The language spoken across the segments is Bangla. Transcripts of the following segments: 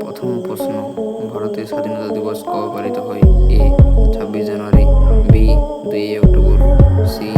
প্রথম প্রশ্ন, ভারতের স্বাধীনতা দিবস কবে পালিত হয়? এ, ছাব্বিশ জানুয়ারি, বি, দুই অক্টোবর, সি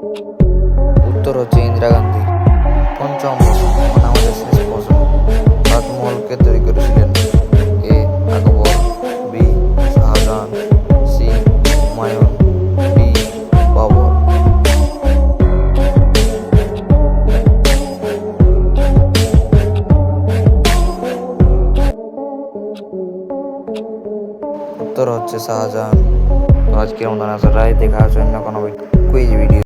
উত্তর হচ্ছে ইন্দিরা গান্ধী। পঞ্চম প্রশ্ন মানে আমাদের শেষ প্রশ্ন তাজমহলকে তৈরি করেছিলেন A Akbar B Shahjahan C, Humayun D Babur. উত্তর হচ্ছে শাহজাহান। তো আজকের মতন আসাটাই দেখা হচ্ছে অন্য কোনো ভিডিও